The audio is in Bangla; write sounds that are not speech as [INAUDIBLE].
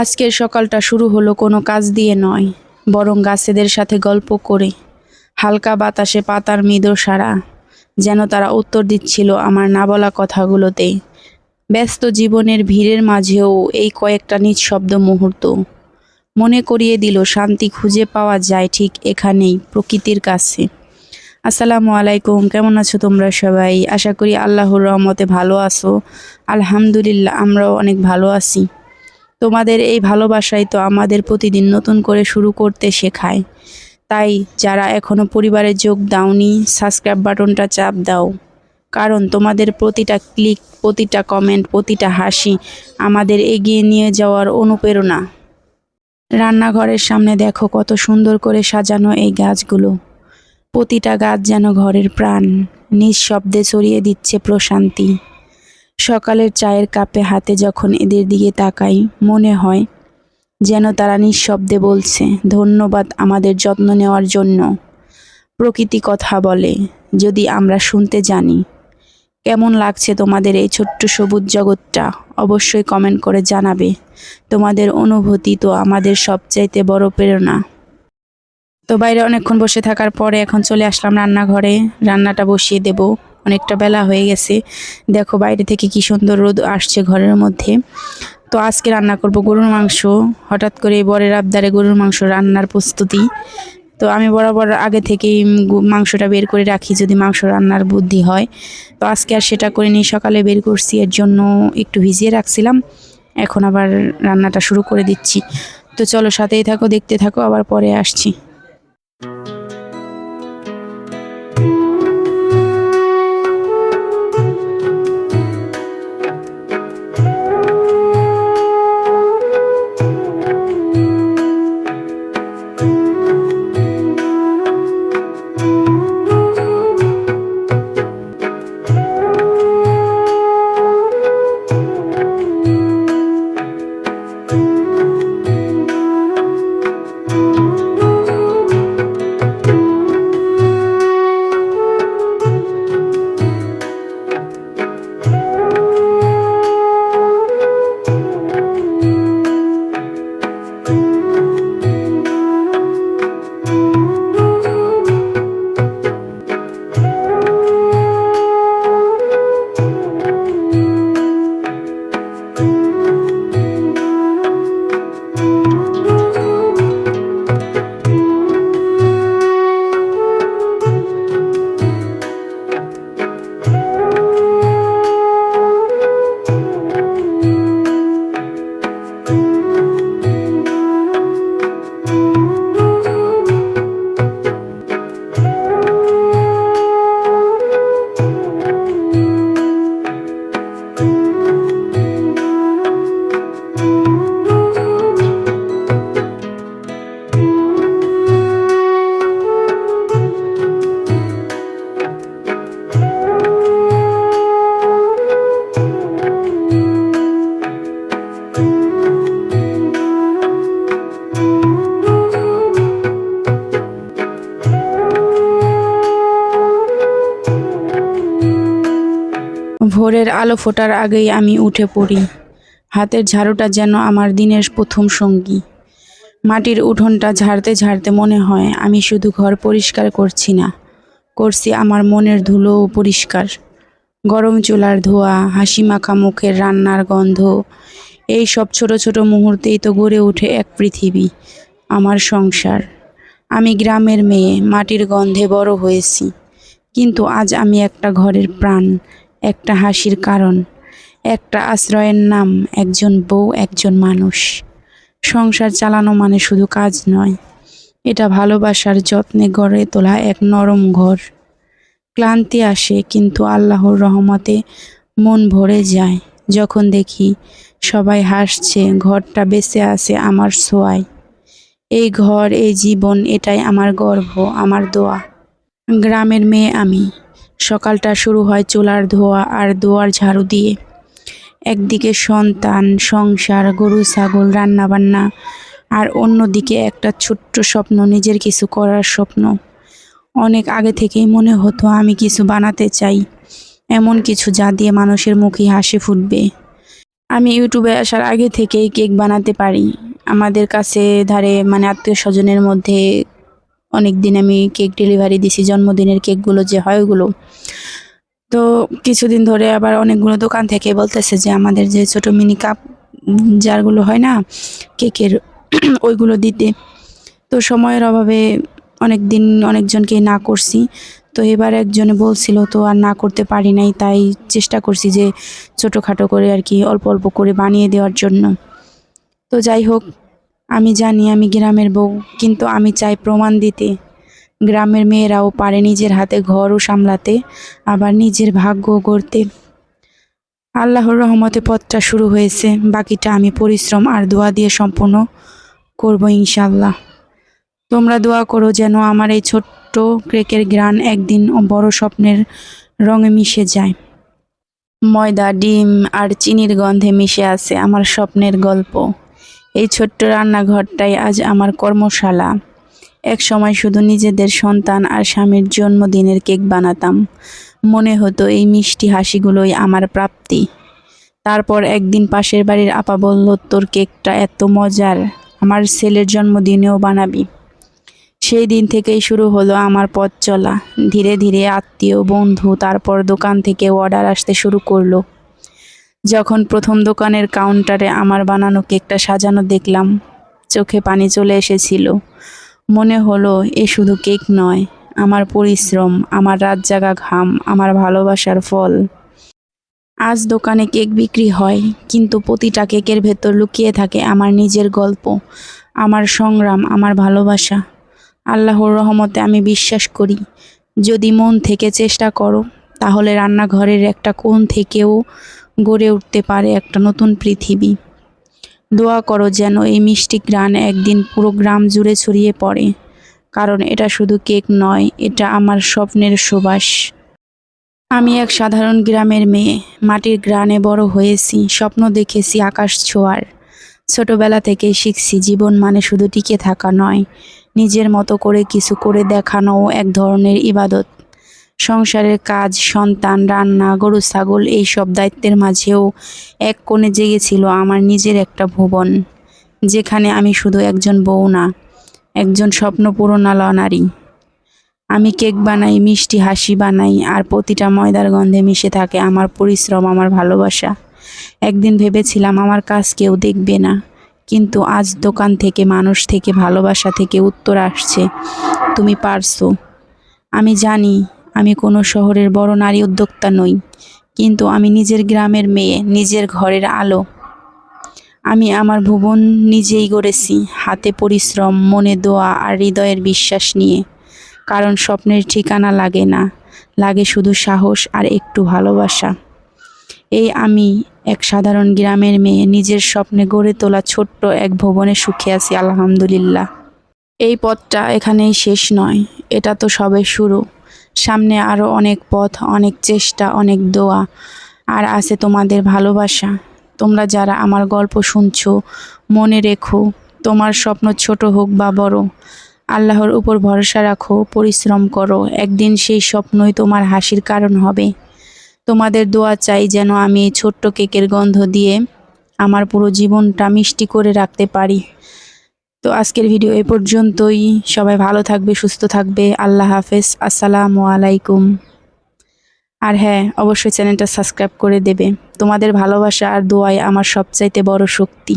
আজকের সকালটা শুরু হলো কোনো কাজ দিয়ে নয়, বরং গাছেদের সাথে গল্প করে। হালকা বাতাসে পাতার মৃদু সারা, যেন তারা উত্তর দিচ্ছিল আমার না বলা কথাগুলোতে। ব্যস্ত জীবনের ভিড়ের মাঝেও এই কয়েকটা নিঃশব্দ মুহূর্ত মনে করিয়ে দিল শান্তি খুঁজে পাওয়া যায় ঠিক এখানেই, প্রকৃতির কাছে। আসসালামু আলাইকুম, কেমন আছো তোমরা সবাই? আশা করি আল্লাহর রহমতে ভালো আছো। আলহামদুলিল্লাহ, আমরাও অনেক ভালো আছি। তোমাদের এই ভালোবাসাই তো আমাদের প্রতিদিন নতুন করে শুরু করতে শেখায়। তাই যারা এখনও পরিবারে যোগ দাওনি সাবস্ক্রাইব বাটনটা চাপ দাও। কারণ তোমাদের প্রতিটা ক্লিক প্রতিটা কমেন্ট প্রতিটা হাসি আমাদের এগিয়ে নিয়ে যাওয়ার অনুপ্রেরণা। রান্নাঘরের সামনে দেখো কত সুন্দর করে সাজানো এই গাছগুলো। প্রতিটা গাছ যেন ঘরের প্রাণ, নিঃশব্দে ছড়িয়ে দিচ্ছে প্রশান্তি। সকালের চায়ের কাপে হাতে যখন এদের দিকে তাকাই, মনে হয় যেন তারা নিঃশব্দে বলছে, ধন্যবাদ আমাদের যত্ন নেওয়ার জন্য। প্রকৃতি কথা বলে, যদি আমরা শুনতে জানি। কেমন লাগছে তোমাদের এই ছোট্ট সবুজ জগৎটা? অবশ্যই কমেন্ট করে জানাবে। তোমাদের অনুভূতি তো আমাদের সবচাইতে বড় প্রেরণা। তো বাইরে অনেকক্ষণ বসে থাকার পরে এখন চলে আসলাম রান্নাঘরে। রান্নাটা বসিয়ে দেব। অনেকটা বেলা হয়ে গেছে। দেখো বাইরে থেকে কি সুন্দর রোদ আসছে ঘরের মধ্যে। তো আজকে রান্না করব গরুর মাংস। হঠাৎ করে বরের আবদারে গরুর মাংস রান্নার প্রস্তুতি। তো আমি বরাবর আগে থেকেই মাংসটা বের করে রাখি যদি মাংস রান্নার বুদ্ধি হয়। তো আজকে আর সেটা করে নিয়ে সকালে বের করছি, এর জন্য একটু ভিজিয়ে রাখছিলাম। এখন আবার রান্নাটা শুরু করে দিচ্ছি। তো চলো সাথেই থাকো, দেখতে থাকো, আবার পরে আসছি। ভোরের আলো ফোটার আগেই আমি উঠে পড়ি। হাতের ঝাড়ুটা যেন আমার দিনের প্রথম সঙ্গী। মাটির উঠোনটা ঝাড়তে ঝাড়তে মনে হয়, আমি শুধু ঘর পরিষ্কার করছি না, করছি আমার মনের ধুলোও পরিষ্কার। গরম চুলার ধোয়া, হাসি মাখা মুখের রান্নার গন্ধ, এই সব ছোট ছোট মুহূর্তেই তো গড়ে ওঠে এক পৃথিবী, আমার সংসার। আমি গ্রামের মেয়ে, মাটির গন্ধে বড় হয়েছি, কিন্তু আজ আমি একটা ঘরের প্রাণ একটা হাসির কারণ, একটা আশ্রয়ের নাম, একজন বউ, একজন মানুষ। সংসার চালানো মানে শুধু কাজ নয়, এটা ভালোবাসার যত্নে গড়ে তোলা এক নরম ঘর। ক্লান্তি আসে, কিন্তু আল্লাহর রহমতে মন ভরে যায়। যখন দেখি সবাই হাসছে, ঘরটা বেঁচে আছে আমার ছোঁয়ায়। এই ঘর, এই জীবন, এটাই আমার গর্ব, আমার দোয়া। গ্রামের মেয়ে আমি। সকালটা শুরু হয় চুলার ধোয়া আর দোয়ার ঝাড়ু দিয়ে। একদিকে সন্তান, সংসার, গরু, ছাগল, রান্নাবান্না আর অন্যদিকে একটা ছোট্ট স্বপ্ন, নিজের কিছু করার স্বপ্ন। অনেক আগে থেকেই মনে হতো, আমি কিছু বানাতে চাই, এমন কিছু যা দিয়ে মানুষের মুখে হাসি ফুটবে। আমি ইউটিউবে আসার আগে থেকেই কেক বানাতে পারি। আমাদের কাছে ধারে মানে আত্মীয় স্বজনের মধ্যে অনেক দিন আমি কেক ডেলিভারি দিছি, জন্মদিনের কেকগুলো যে হয় ওগুলো তো কিছুদিন ধরে আবার অনেকগুলো দোকান থেকে বলতেছে যে আমাদের যে ছোট মিনি কাপ যারগুলো হয় না, কেকের [CLEARS THROAT] ওইগুলো দিতে। তো সময়ের অভাবে অনেক দিন অনেকজনকে না করছি। তো এবার একজনে বলছিল, তো আর না করতে পারি নাই, তাই চেষ্টা করছি যে ছোটোখাটো করে আর কি অল্প অল্প করে বানিয়ে দেওয়ার জন্য। তো যাই হোক আমি জানি আমি গ্রামের বউ, কিন্তু আমি চাই প্রমাণ দিতে। গ্রামের মেয়েরাও পারে নিজের হাতে ঘরও সামলাতে, আবার নিজের ভাগ্য গড়তে। আল্লাহর রহমতে পথটা শুরু হয়েছে, বাকিটা আমি পরিশ্রম আর দোয়া দিয়ে সম্পূর্ণ করব ইনশাল্লাহ তোমরা দোয়া করো যেন আমার এই ছোট্ট ক্রেকের গ্রান একদিন বড় স্বপ্নের রঙে মিশে যায়। ময়দা, ডিম আর চিনির গন্ধে মিশে আছে আমার স্বপ্নের গল্প। এই ছোট্ট রান্নাঘরটাই আজ আমার কর্মশালা। এক সময় শুধু নিজেদের সন্তান আর স্বামীর জন্মদিনের কেক বানাতাম। মনে হতো এই মিষ্টি হাসিগুলোই আমার প্রাপ্তি। তারপর একদিন পাশের বাড়ির আপা বলল, তোর কেকটা এত মজার, আমার ছেলের জন্মদিনেও বানাবি। সেই দিন থেকেই শুরু হলো আমার পথ চলা। ধীরে ধীরে আত্মীয়, বন্ধু, তারপর দোকান থেকে অর্ডার আসতে শুরু করল। যখন প্রথম দোকানের কাউন্টারে আমার বানানো কেকটা সাজানো দেখলাম, চোখে পানি চলে এসেছিল। মনে হলো, এ শুধু কেক নয়, আমার পরিশ্রম, আমার রাত জাগা ঘাম, আমার ভালোবাসার ফল। আজ দোকানে কেক বিক্রি হয়, কিন্তু প্রতিটা কেকের ভেতর লুকিয়ে থাকে আমার নিজের গল্প, আমার সংগ্রাম, আমার ভালোবাসা। আল্লাহর রহমতে আমি বিশ্বাস করি, যদি মন থেকে চেষ্টা করো, তাহলে রান্নাঘরের একটা কোণ থেকেও গড়ে উঠতে পারে একটা নতুন পৃথিবী। দোয়া করো যেন এই মিষ্টি গ্রান একদিন পুরো গ্রাম জুড়ে ছড়িয়ে পড়ে। কারণ এটা শুধু কেক নয়, এটা আমার স্বপ্নের সুবাস। আমি এক সাধারণ গ্রামের মেয়ে, মাটির গ্রানে বড় হয়েছি, স্বপ্ন দেখেছি আকাশ ছোঁয়ার। ছোটবেলা থেকেই শিখছি জীবন মানে শুধু টিকে থাকা নয়, নিজের মতো করে কিছু করে দেখানোও এক ধরনের ইবাদত। সংসারের কাজ, সন্তান, রান্না, গরু, ছাগল এই সব দায়িত্বের মাঝেও এক কোণে জেগেছিল আমার নিজের একটা ভুবন, যেখানে আমি শুধু একজন বউ না, একজন স্বপ্ন পূরণালা নারী। আমি কেক বানাই, মিষ্টি হাসি বানাই, আর প্রতিটা ময়দার গন্ধে মিশে থাকে আমার পরিশ্রম, আমার ভালোবাসা। একদিন ভেবেছিলাম আমার কাজ কেউ দেখবে না, কিন্তু আজ দোকান থেকে, মানুষ থেকে, ভালোবাসা থেকে উত্তর আসছে। তুমি পারছ। আমি জানি আমি কোনো শহরের বড় নারী উদ্যোক্তা নই, কিন্তু আমি নিজের গ্রামের মেয়ে, নিজের ঘরের আলো। আমি আমার ভুবন নিজেই গড়েছি, হাতে পরিশ্রম, মনে দোয়া আর হৃদয়ের বিশ্বাস নিয়ে। কারণ স্বপ্নের ঠিকানা লাগে না, লাগে শুধু সাহস আর একটু ভালোবাসা। এই আমি এক সাধারণ গ্রামের মেয়ে, নিজের স্বপ্নে গড়ে তোলা ছোট্ট এক ভবনে সুখে আছি, আলহামদুলিল্লাহ। এই পথটা এখানেই শেষ নয়, এটা তো সবে শুরু। সামনে আরও অনেক পথ, অনেক চেষ্টা, অনেক দোয়া। আর আছে তোমাদের ভালোবাসা। তোমরা যারা আমার গল্প শুনছো, মনে রেখো, তোমার স্বপ্ন ছোট হোক বা বড়, আল্লাহর উপর ভরসা রাখো, পরিশ্রম করো, একদিন সেই স্বপ্নই তোমার হাসির কারণ হবে। তোমাদের দোয়া চাই যেন আমি এই ছোট্ট কেকের গন্ধ দিয়ে আমার পুরো জীবনটা মিষ্টি করে রাখতে পারি। তো আজকের ভিডিও এ পর্যন্তই। সবাই ভালো থাকবে, সুস্থ থাকবে। আল্লাহ হাফেজ। আসসালামু আলাইকুম। আর হ্যাঁ অবশ্যই চ্যানেলটা সাবস্ক্রাইব করে দেবে। তোমাদের ভালোবাসা আর দোয়াই আমার সবচাইতে বড় শক্তি।